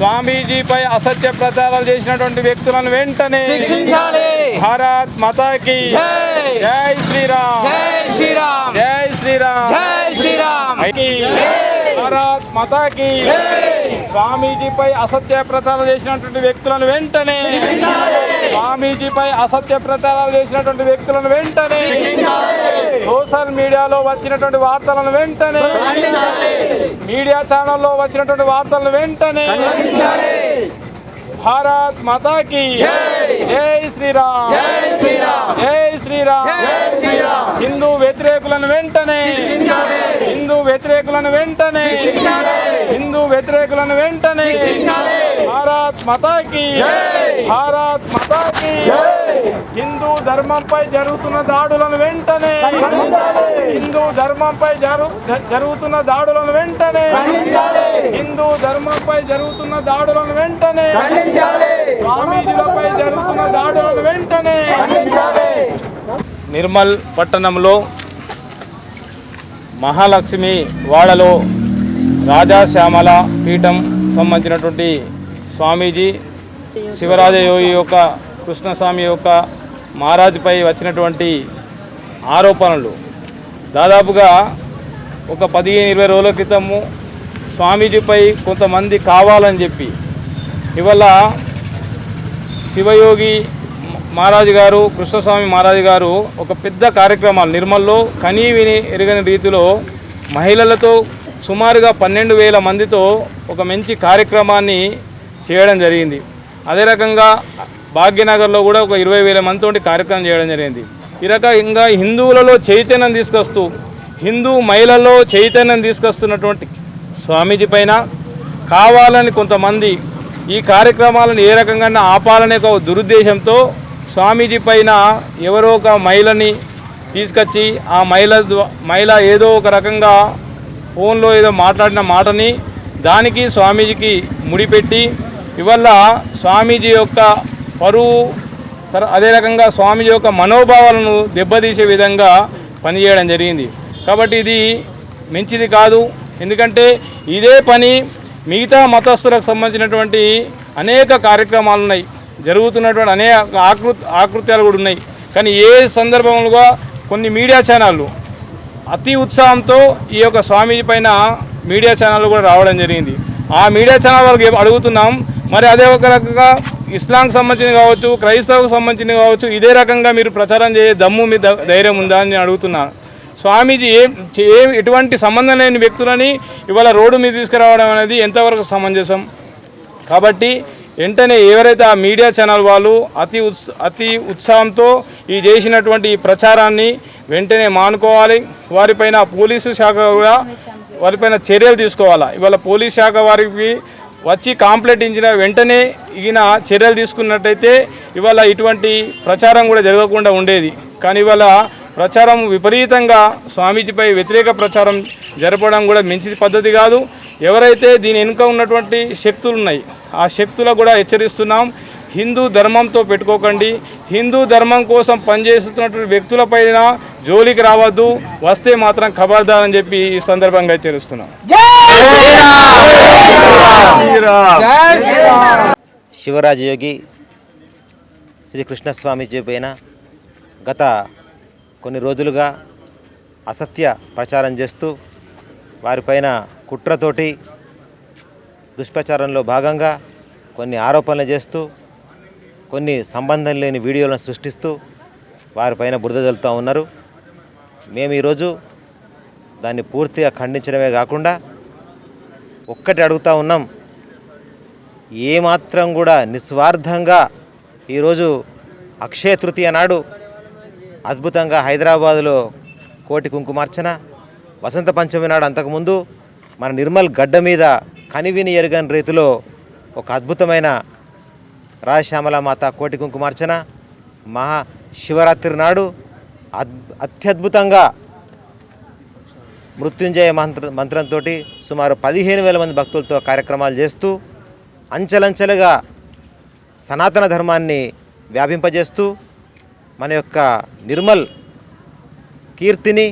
స్వామీజీపై అసత్య ప్రచారాలు చేసినటువంటి వ్యక్తులను వెంటనే శిక్షించాలి. భారత్ మాతాకి. జై. శ్రీరామ్. జై శ్రీరామ్. జై శ్రీరామ్. జై శ్రీరామ్. భారత్ మాతాకి. స్వామీజీపై అసత్య ప్రచారాలు చేసినటువంటి వ్యక్తులను వెంటనే స్వామీజీపై అసత్య ప్రచారాలు చేసినటువంటి వ్యక్తులను వెంటనే సోషల్ మీడియాలో వచ్చినటువంటి వార్తలను వెంటనే మీడియా ఛానల్లో వచ్చినటువంటి వార్తలను వెంటనే భారత్ మాతాకి జై. శ్రీరామ్. జై శ్రీరామ్. హిందూ వ్యతిరేకులను వెంటనే హిందూ వ్యతిరేకులను వెంటనే హిందూ వ్యతిరేకులను వెంటనే భారత్ మాతాకి భారత్ మాతాకి హిందూ ధర్మంపై జరుగుతున్న దాడులను వెంటనే హిందూ ధర్మంపై జరుగుతున్న దాడులను వెంటనే హిందూ ధర్మంపై జరుగుతున్న దాడులను వెంటనే స్వామీజీలపై జరుగుతున్న దాడులను వెంటనే నిర్మల్ పట్టణంలో మహాలక్ష్మి వాడలో రాజాశ్యామల పీఠం సంబంధించినటువంటి స్వామీజీ శివరాజయోగి యొక్క కృష్ణస్వామి యొక్క మహారాజుపై వచ్చినటువంటి ఆరోపణలు. దాదాపుగా ఒక పదిహేను ఇరవై రోజుల క్రితము స్వామీజీపై కొంతమంది కావాలని చెప్పి ఇవాళ శివయోగి మహారాజు గారు కృష్ణస్వామి మహారాజు గారు ఒక పెద్ద కార్యక్రమాలు నిర్మల్లో కనీ విని ఎరగని రీతిలో మహిళలతో సుమారుగా పన్నెండు వేల మందితో ఒక మంచి కార్యక్రమాన్ని చేయడం జరిగింది. అదే రకంగా భాగ్యనగర్లో కూడా ఒక ఇరవై వేల మందితో కార్యక్రమం చేయడం జరిగింది. ఈ రకంగా హిందువులలో చైతన్యం తీసుకొస్తూ హిందూ మహిళల్లో చైతన్యం తీసుకొస్తున్నటువంటి స్వామీజీ పైన కావాలని కొంతమంది ఈ కార్యక్రమాలను ఏ రకంగా ఆపాలనే ఒక దురుద్దేశంతో స్వామీజీ పైన ఎవరో ఒక మహిళని తీసుకొచ్చి ఆ మహిళ మహిళ ఏదో ఒక రకంగా ఫోన్లో ఏదో మాట్లాడిన మాటని దానికి స్వామీజీకి ముడిపెట్టి ఇవల్ల స్వామీజీ యొక్క పరువు అదే రకంగా స్వామీజీ యొక్క మనోభావాలను దెబ్బతీసే విధంగా పనిచేయడం జరిగింది. కాబట్టి ఇది మంచిది కాదు. ఎందుకంటే ఇదే పని మిగతా మతస్థులకు సంబంధించినటువంటి అనేక కార్యక్రమాలు ఉన్నాయి. జరుగుతున్నటువంటి అనేక ఆకృతి ఆకృత్యాలు కూడా ఉన్నాయి. కానీ ఏ సందర్భంలో కొన్ని మీడియా ఛానళ్ళు అతి ఉత్సాహంతో ఈ యొక్క స్వామీజీ పైన మీడియా ఛానల్ కూడా రావడం జరిగింది. ఆ మీడియా ఛానల్ వాళ్ళకి అడుగుతున్నాం మరి అదే ఒక రకంగా ఇస్లాంకి సంబంధించిన కావచ్చు క్రైస్తవుకు సంబంధించిన కావచ్చు ఇదే రకంగా మీరు ప్రచారం చేసే దమ్ము మీ ధైర్యం ఉందా అని నేను అడుగుతున్నాను స్వామీజీ ఏం చే- ఏం ఎటువంటి సంబంధం లేని వ్యక్తులని ఇవాళ రోడ్డు మీద తీసుకురావడం అనేది ఎంతవరకు సమంజసం? కాబట్టి వెంటనే ఎవరైతే ఆ మీడియా ఛానల్ వాళ్ళు అతి ఉత్స అతి ఉత్సాహంతో ఈ చేసినటువంటి ఈ ప్రచారాన్ని వెంటనే మానుకోవాలి. వారిపైన పోలీసు శాఖ కూడా వారిపైన చర్యలు తీసుకోవాలా? ఇవాళ పోలీస్ శాఖ వారికి వచ్చి కాంప్లైంట్ ఇచ్చిన వెంటనే ఈయన చర్యలు తీసుకున్నట్టయితే ఇవాళ ఇటువంటి ప్రచారం కూడా జరగకుండా ఉండేది. కానీ ఇవాళ ప్రచారం విపరీతంగా స్వామీజీపై వ్యతిరేక ప్రచారం జరపడం కూడా మంచి పద్ధతి కాదు. ఎవరైతే దీని వెనుక ఉన్నటువంటి శక్తులు ఉన్నాయి ఆ శక్తులకు కూడా హెచ్చరిస్తున్నాం. హిందూ ధర్మంతో పెట్టుకోకండి. హిందూ ధర్మం కోసం పనిచేస్తున్నటువంటి వ్యక్తులపైన జోలికి రావద్దు. వస్తే మాత్రం ఖబర్దార్ అని చెప్పి ఈ సందర్భంగా హెచ్చరిస్తున్నాం శివరాజయోగి శ్రీ కృష్ణస్వామీజీ పైన గత కొన్ని రోజులుగా అసత్య ప్రచారం చేస్తూ వారిపైన కుట్రతోటి దుష్ప్రచారంలో భాగంగా కొన్ని ఆరోపణలు చేస్తూ కొన్ని సంబంధం లేని వీడియోలను సృష్టిస్తూ వారిపైన బురద జల్లుతూ ఉన్నారు. మేము ఈరోజు దాన్ని పూర్తిగా ఖండించడమే కాకుండా ఒక్కటి అడుగుతూ ఉన్నాం. ఏమాత్రం కూడా నిస్వార్థంగా ఈరోజు అక్షయ తృతీయ నాడు అద్భుతంగా హైదరాబాదులో కోటి కుంకుమార్చన వసంత పంచమి నాడు అంతకుముందు మన నిర్మల్ గడ్డ మీద కనివిని ఎరగని రీతిలో ఒక అద్భుతమైన రాజశ్యామల మాత కోటి కుంకుమార్చన మహా శివరాత్రి నాడు అద్ అత్యద్భుతంగా మృత్యుంజయ మంత్ర మంత్రంతో సుమారు పదిహేను వేల మంది భక్తులతో కార్యక్రమాలు చేస్తూ అంచెలంచెలుగా సనాతన ధర్మాన్ని వ్యాపింపజేస్తూ మన యొక్క నిర్మల్ కీర్తిని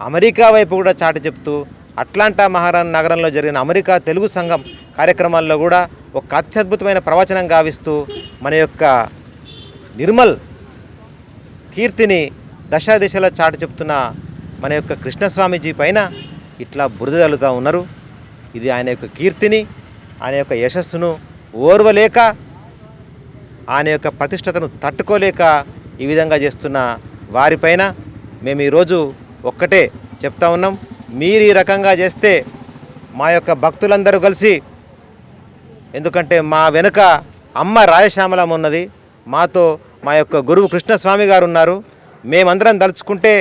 అమెరికా వైపు కూడా చాటి చెప్తూ అట్లాంటా మహారాణ నగరంలో జరిగిన అమెరికా తెలుగు సంఘం కార్యక్రమాల్లో కూడా ఒక అత్యద్భుతమైన ప్రవచనం గావిస్తూ మన యొక్క నిర్మల్ కీర్తిని దశా దిశలో చాటు చెప్తున్న మన యొక్క కృష్ణస్వామీజీ పైన ఇట్లా బురద చల్లుతూ ఉన్నారు. ఇది ఆయన యొక్క కీర్తిని ఆయన యొక్క యశస్సును ఓర్వలేక ఆయన యొక్క ప్రతిష్టతను తట్టుకోలేక ఈ విధంగా చేస్తున్న వారిపైన మేము ఈరోజు ఒక్కటే చెప్తా ఉన్నాం. మీరు ఈ రకంగా చేస్తే మా యొక్క భక్తులందరూ కలిసి ఎందుకంటే మా వెనుక అమ్మ రాయశ్యామలం ఉన్నది. మాతో మా యొక్క గురువు కృష్ణస్వామి గారు ఉన్నారు. మేమందరం తలుచుకుంటే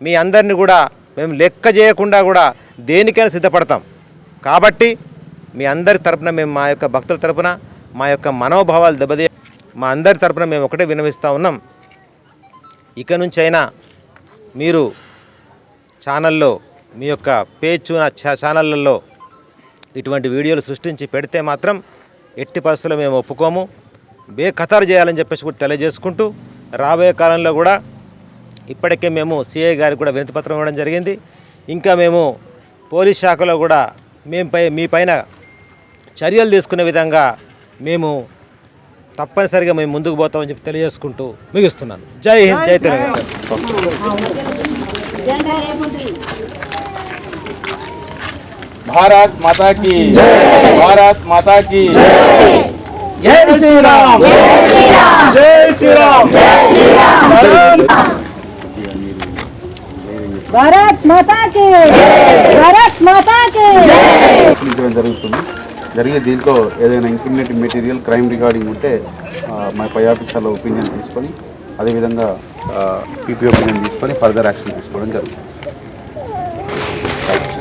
మీ అందరిని కూడా మేము లెక్క చేయకుండా కూడా దేనికైనా సిద్ధపడతాం. కాబట్టి మీ అందరి తరపున మేము మా యొక్క భక్తుల తరపున మా యొక్క మనోభావాలు దెబ్బతీ మా అందరి తరపున మేము ఒకటే వినవిస్తూ ఉన్నాం. ఇక నుంచి అయినా మీరు ఛానల్లో మీ యొక్క పేజ్ ఛానళ్ళల్లో ఇటువంటి వీడియోలు సృష్టించి పెడితే మాత్రం ఎట్టి పరిస్థితుల్లో మేము ఒప్పుకోము. బేఖతారు చేయాలని చెప్పేసి కూడా తెలియజేసుకుంటూ రాబోయే కాలంలో కూడా ఇప్పటికే మేము సిఐ గారికి కూడా వినతిపత్రం ఇవ్వడం జరిగింది. ఇంకా మేము పోలీస్ శాఖలో కూడా మేము పై మీ పైన చర్యలు తీసుకునే విధంగా మేము తప్పనిసరిగా మేము ముందుకు పోతామని చెప్పి తెలియజేసుకుంటూ ముగిస్తున్నాను. జై హింద్ జై తెలంగాణ. భారత్ మాతాకి భారత్ మాతాకి జై శ్రీరామ్ జై శ్రీరామ్ భారత్ మాతాకి భారత్ మాతాకి జరుగుతుంది. జరిగే దీంతో ఏదైనా ఇంక్రిమినేటివ్ మెటీరియల్ క్రైమ్ రికార్డింగ్ ఉంటే మా పై ఆఫీసర్ల ఒపీనియన్ తీసుకొని అదేవిధంగా పీపీ ఒపీనియన్ తీసుకొని ఫర్దర్ యాక్షన్ తీసుకోవడం జరుగుతుంది.